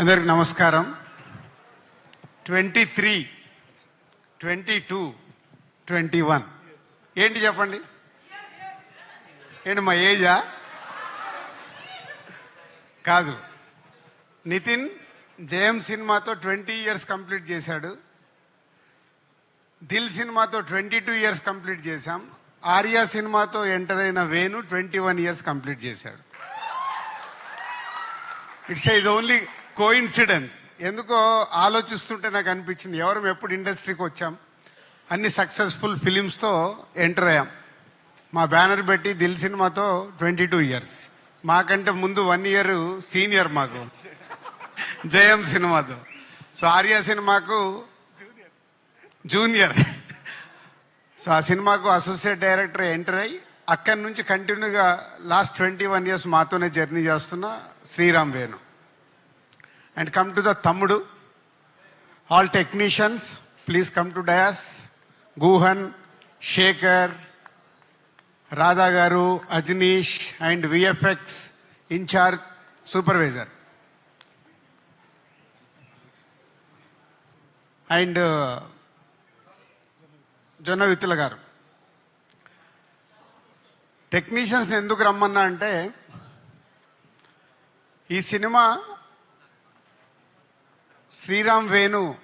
అందరికి నమస్కారం. Twenty three twenty two twenty one. ఏంటి చెప్పండి? ఏంటి మా ఏజా? కాదు. నితిన్ జయం సినిమాతో ట్వంటీ ఇయర్స్ కంప్లీట్ చేశాడు. దిల్ సినిమాతో ట్వంటీ టూ ఇయర్స్ కంప్లీట్ చేశాం. ఆర్యా సినిమాతో ఎంటర్ అయిన Venu twenty one years complete చేశాడు. It's is only coincidence ఎందుకో ఆలోచిస్తుంటే నాకు అనిపించింది. ఎవరు ఎప్పుడు ఇండస్ట్రీకి వచ్చాం? అన్ని సక్సెస్ఫుల్ ఫిలిమ్స్తో ఎంటర్ అయ్యాం. మా బ్యానర్ పెట్టి దిల్ సినిమాతో ట్వంటీ టూ ఇయర్స్. మాకంటే ముందు వన్ ఇయర్ సీనియర్ మాకు. జయం సినిమాతో. సో ఆర్య సినిమాకు జూనియర్. సో ఆ సినిమాకు అసోసియేట్ డైరెక్టర్ ఎంటర్ అయ్యి అక్కడి నుంచి కంటిన్యూగా లాస్ట్ ట్వంటీ వన్ ఇయర్స్ మాతోనే జర్నీ చేస్తున్న Sriram Venu. And come to the తమ్ముడు all technicians please come to dais Guhan Sekhar Radha garu Ajaneesh and VFX in charge supervisor and Jonnavithula garu. Technicians ఎందుకు రమ్మన్నా అంటే ఈ cinema Sriram Venu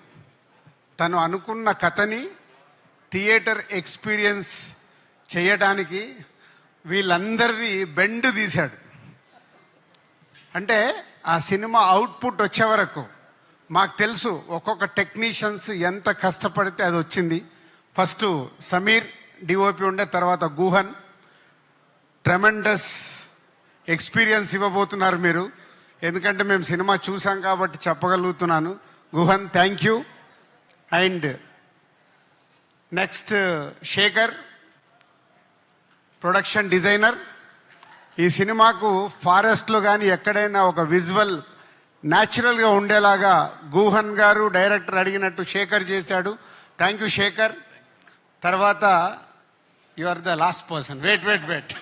తను అనుకున్న కథని థియేటర్ ఎక్స్పీరియన్స్ చేయడానికి వీళ్ళందరినీ బెండ్ తీశాడు. అంటే ఆ సినిమా అవుట్పుట్ వచ్చే వరకు మాకు తెలుసు ఒక్కొక్క టెక్నీషియన్స్ ఎంత కష్టపడితే అది వచ్చింది. ఫస్ట్ సమీర్ డిఓపి ఉండే తర్వాత గుహన్. ట్రెమెండస్ ఎక్స్పీరియన్స్ ఇవ్వబోతున్నారు మీరు. ఎందుకంటే మేము సినిమా చూసాం కాబట్టి చెప్పగలుగుతున్నాను. Guhan thank you and next Sekhar production designer ఈ సినిమాకు ఫారెస్ట్లో కానీ ఎక్కడైనా ఒక విజువల్ న్యాచురల్గా ఉండేలాగా గూహన్ గారు డైరెక్టర్ అడిగినట్టు శేఖర్ చేశాడు. Thank you Sekhar. తర్వాత you are the last person wait wait wait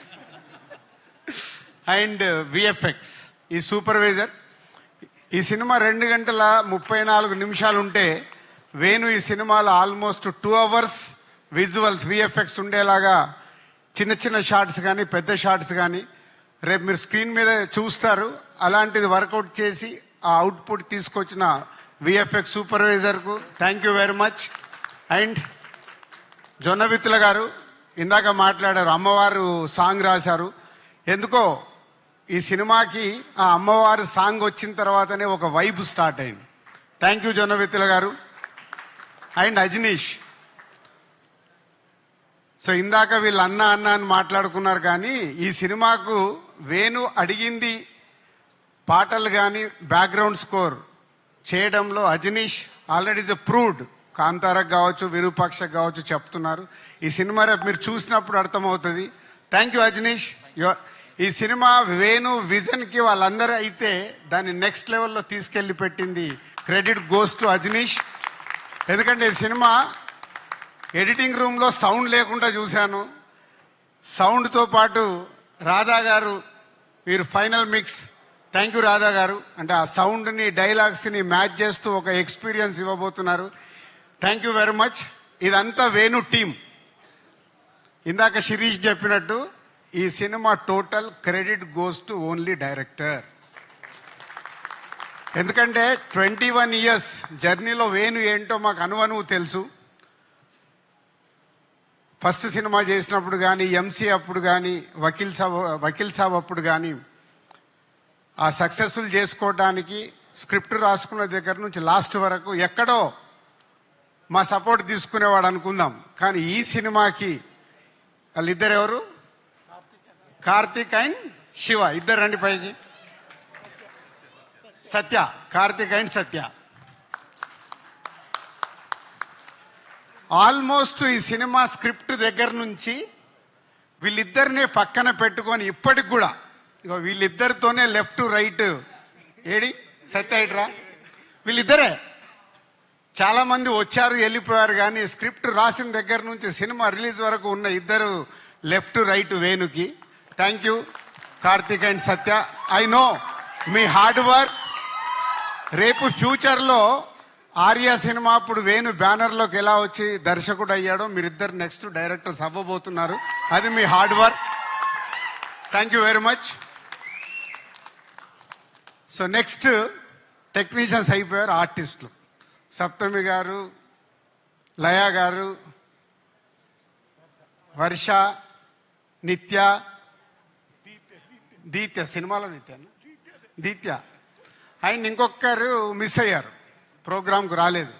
and VFX ఈ సూపర్వైజర్ ఈ సినిమా రెండు గంటల ముప్పై నాలుగు నిమిషాలు ఉంటే వేణు ఈ సినిమాలో almost two hours visuals VFX ఉండేలాగా చిన్న చిన్న షార్ట్స్ కానీ పెద్ద షార్ట్స్ కానీ రేపు మీరు స్క్రీన్ మీద చూస్తారు. అలాంటిది వర్కౌట్ చేసి ఆ అవుట్పుట్ తీసుకొచ్చిన VFX సూపర్వైజర్కు thank you very much and Jonnavithula garu ఇందాక మాట్లాడారు అమ్మవారు సాంగ్ రాశారు. ఎందుకో ఈ సినిమాకి ఆ అమ్మవారు సాంగ్ వచ్చిన తర్వాతనే ఒక వైబ్ స్టార్ట్ అయింది. Thank you Jonnavithula garu. And Ajaneesh. So ఇందాక వీళ్ళు అన్న అన్న అని మాట్లాడుకున్నారు కానీ ఈ సినిమాకు వేణు అడిగింది పాటలు కానీ బ్యాక్గ్రౌండ్ స్కోర్ చేయడంలో అజనీష్ ఆల్రెడీ ఇస్ ప్రూవ్డ్ కాంతారకు కావచ్చు విరూపాక్షకు కావచ్చు చెప్తున్నారు. ఈ సినిమా రేపు మీరు చూసినప్పుడు అర్థమవుతుంది. Thank you Ajaneesh. యువర్ ఈ సినిమా వేణు విజన్కి వాళ్ళందరూ అయితే దాన్ని నెక్స్ట్ లెవెల్లో తీసుకెళ్ళి పెట్టింది క్రెడిట్ గోస్ టు అజనీష్. ఎందుకంటే ఈ సినిమా ఎడిటింగ్ రూమ్లో సౌండ్ లేకుండా చూశాను. సౌండ్తో పాటు రాధా గారు వీరు final mix. Thank you Radha garu. అంటే ఆ సౌండ్ని డైలాగ్స్ని మ్యాచ్ చేస్తూ ఒక ఎక్స్పీరియన్స్ ఇవ్వబోతున్నారు. Thank you very much. ఇదంతా వేణు టీం ఇందాక శిరీష్ చెప్పినట్టు ఈ cinema total credit goes to only director. ఎందుకంటే ట్వంటీ వన్ ఇయర్స్ జర్నీలో వేణు ఏంటో మాకు అనువనువు తెలుసు. ఫస్ట్ సినిమా చేసినప్పుడు కానీ ఎంసీ అప్పుడు కానీ వకీల్ సాబ్ వకీల్ సాబ్ అప్పుడు కానీ ఆ సక్సెస్ఫుల్ చేసుకోవడానికి స్క్రిప్ట్ రాసుకున్న దగ్గర నుంచి లాస్ట్ వరకు ఎక్కడో మా సపోర్ట్ తీసుకునేవాడు అనుకుందాం. కానీ ఈ సినిమాకి వాళ్ళిద్దరు ఎవరు కార్తీక్ అండ్ శివ ఇద్దరు రండి పైకి. సత్య కార్తీక్ అండ్ సత్య. ఆల్మోస్ట్ ఈ సినిమా స్క్రిప్ట్ దగ్గర నుంచి వీళ్ళిద్దరిని పక్కన పెట్టుకొని ఇప్పటికి కూడా ఇక వీళ్ళిద్దరితోనే లెఫ్ట్ రైట్ ఏడి సత్య ఇట్రా? వీళ్ళిద్దరే. చాలామంది వచ్చారు వెళ్ళిపోయారు కానీ స్క్రిప్ట్ రాసిన దగ్గర నుంచి సినిమా రిలీజ్ వరకు ఉన్న ఇద్దరు left right వేణుకి thank you Karthik and Satya I know me hard work రేపు ఫ్యూచర్లో ఆర్య సినిమా అప్పుడు వేణు బ్యానర్లోకి ఎలా వచ్చి దర్శకుడు అయ్యాడో మీరిద్దరు నెక్స్ట్ డైరెక్టర్స్ అవ్వబోతున్నారు. అది మీ hard work thank you very much so next technicians అయిపోయారు ఆర్టిస్టులు సప్తమి గారు లయా గారు వర్ష నిత్య దీత్య సినిమాలో నిత్య దీత్య. అండ్ ఇంకొకరు మిస్ అయ్యారు. ప్రోగ్రాంకు రాలేదు.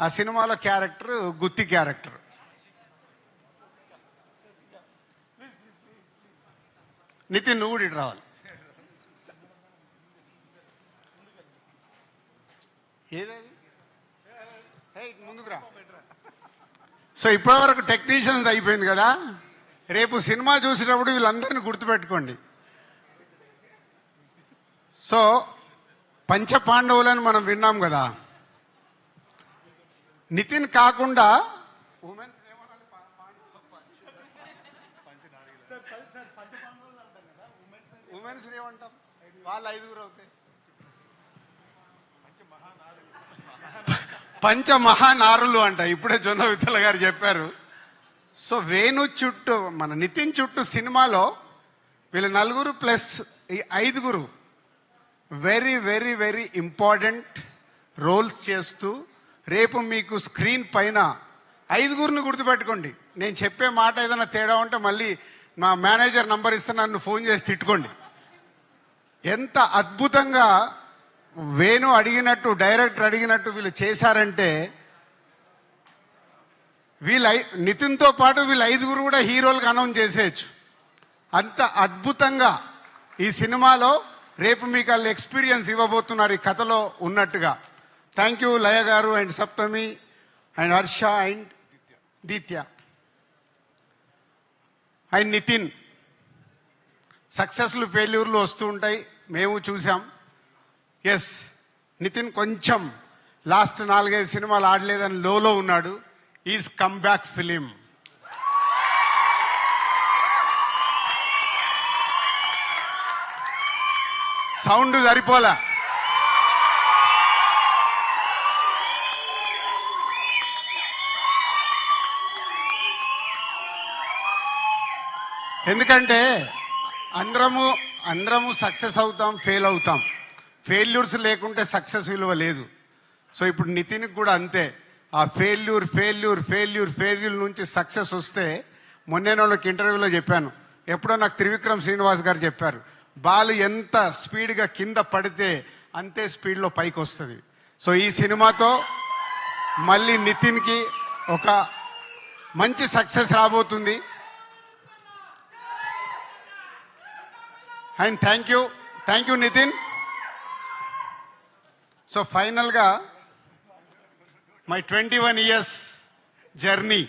ఆ సినిమాలో క్యారెక్టర్ గుత్తి క్యారెక్టర్. నితిన్ నువ్వు కూడా ఇటు రావాలి. ఏదది? ముందుకు రా. సో ఇప్పటివరకు టెక్నీషియన్స్ అయిపోయింది కదా. రేపు సినిమా చూసేటప్పుడు వీళ్ళందరినీ గుర్తుపెట్టుకోండి. సో పంచపాండవులను మనం విన్నాం కదా. నితిన్ కాకుండా ఉమెన్స్ ఉమెన్స్ ఏమంటాం? వాళ్ళు ఐదుగురు అవుతాయి. పంచ మహానారులు అంట ఇప్పుడే జొన్న విత్తల గారు చెప్పారు. సో వేణు చుట్టూ మన నితిన్ చుట్టూ సినిమాలో వీళ్ళు నలుగురు ప్లస్ ఈ ఐదుగురు very very very important roles చేస్తూ రేపు మీకు స్క్రీన్ పైన ఐదుగురిని గుర్తుపెట్టుకోండి. నేను చెప్పే మాట ఏదైనా తేడా ఉంటే మళ్ళీ మా మేనేజర్ నంబర్ ఇస్తే నన్ను ఫోన్ చేసి తిట్టుకోండి. ఎంత అద్భుతంగా వేణు అడిగినట్టు డైరెక్టర్ అడిగినట్టు వీళ్ళు చేశారంటే వీళ్ళ నితిన్తో పాటు వీళ్ళ ఐదుగురు కూడా హీరోలుగా అనౌన్స్ చేసేయచ్చు. అంత అద్భుతంగా ఈ సినిమాలో రేపు మీకు వాళ్ళు ఎక్స్పీరియన్స్ ఇవ్వబోతున్నారు ఈ కథలో ఉన్నట్టుగా. Thank you Laya garu and Saptami and Harsha and Deethya. And Nithin. సక్సెస్లు ఫెయిల్యూర్లు వస్తూ ఉంటాయి. మేము చూసాం ఎస్ నితిన్ కొంచెం లాస్ట్ నాలుగైదు సినిమాలు ఆడలేదని లోలో ఉన్నాడు. Is come back film sound సరిపోలా. ఎందుకంటే అందరము అందరము సక్సెస్ అవుతాం ఫెయిల్ అవుతాం. ఫెయిల్యూర్స్ లేకుంటే సక్సెస్ విలువ లేదు. సో ఇప్పుడు నితిన్కి కూడా అంతే. ఆ ఫెయిల్యూర్ ఫెయిల్యూర్ ఫెయిల్యూర్ ఫెయిల్యూర్ నుంచి సక్సెస్ వస్తే మొన్నే వాళ్ళకి ఇంటర్వ్యూలో చెప్పాను. ఎప్పుడో నాకు త్రివిక్రమ్ శ్రీనివాస్ గారు చెప్పారు. బాల్ ఎంత స్పీడ్గా కింద పడితే అంతే స్పీడ్లో పైకి వస్తుంది సో ఈ సినిమాతో మళ్ళీ నితిన్కి ఒక మంచి సక్సెస్ రాబోతుంది. And thank you thank you Nithin. So ఫైనల్గా my twenty one years journey.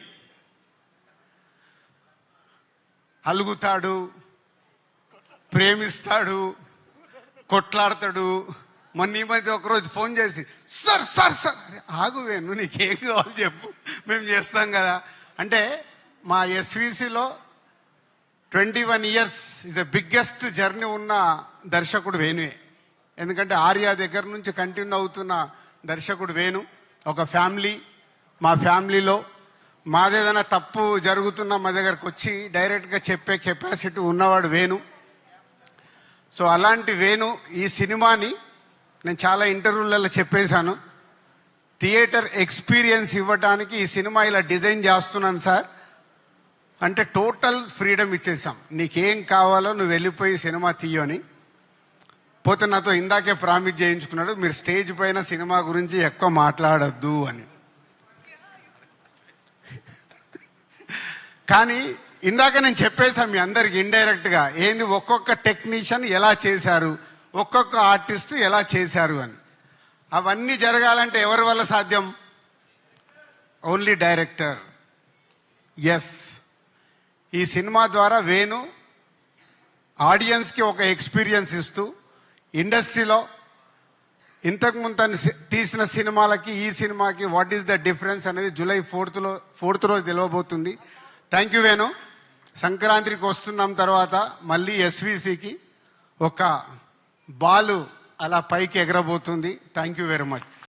అలుగుతాడు ప్రేమిస్తాడు కొట్లాడతాడు. మొన్న ఈ మధ్య ఒకరోజు ఫోన్ చేసి సార్ సార్ సార్. అరే, వేణు నీకేం కావాలి చెప్పు మేము చేస్తాం కదా. అంటే మా ఎస్విసిలో twenty one years is the biggest journey ఉన్న దర్శకుడు వేణువే. ఎందుకంటే ఆర్య దగ్గర నుంచి కంటిన్యూ అవుతున్న దర్శకుడు వేణు ఒక ఫ్యామిలీ మా ఫ్యామిలీలో. మాదేదైనా తప్పు జరుగుతున్నా మా దగ్గరకు వచ్చి డైరెక్ట్గా చెప్పే కెపాసిటీ ఉన్నవాడు వేణు. సో అలాంటి వేణు ఈ సినిమాని నేను చాలా ఇంటర్వ్యూలలో చెప్పేశాను. థియేటర్ ఎక్స్పీరియన్స్ ఇవ్వడానికి ఈ సినిమా ఇలా డిజైన్ చేస్తున్నాను సార్. అంటే టోటల్ ఫ్రీడమ్ ఇచ్చేసాం నీకేం కావాలో నువ్వు వెళ్ళిపోయి సినిమా తీయని పోతే నాతో ఇందాకే ప్రామిస్ చేయించుకున్నాడు మీరు స్టేజ్ పైన సినిమా గురించి ఎక్కువ మాట్లాడొద్దు అని. కానీ ఇందాక నేను చెప్పేశాను మీ అందరికి ఇండైరెక్ట్గా ఏంది ఒక్కొక్క టెక్నీషియన్ ఎలా చేశారు? ఒక్కొక్క ఆర్టిస్ట్ ఎలా చేశారు అని. అవన్నీ జరగాలంటే ఎవరి వల్ల సాధ్యం? ఓన్లీ డైరెక్టర్ ఎస్ ఈ సినిమా ద్వారా వేణు ఆడియన్స్కి ఒక ఎక్స్పీరియన్స్ ఇస్తూ ఇండస్ట్రీలో ఇంతకు ముందు తను తీసిన సినిమాలకి ఈ సినిమాకి వాట్ ఈస్ ద డిఫరెన్స్ అనేది జూలై ఫోర్త్లో ఫోర్త్ రోజు తెలియబోతుంది థ్యాంక్ యూ వేణు. సంక్రాంతికి వస్తున్నాం తర్వాత మళ్ళీ ఎస్విసికి ఒక బాలు అలా పైకి ఎగరబోతుంది. Thank you very much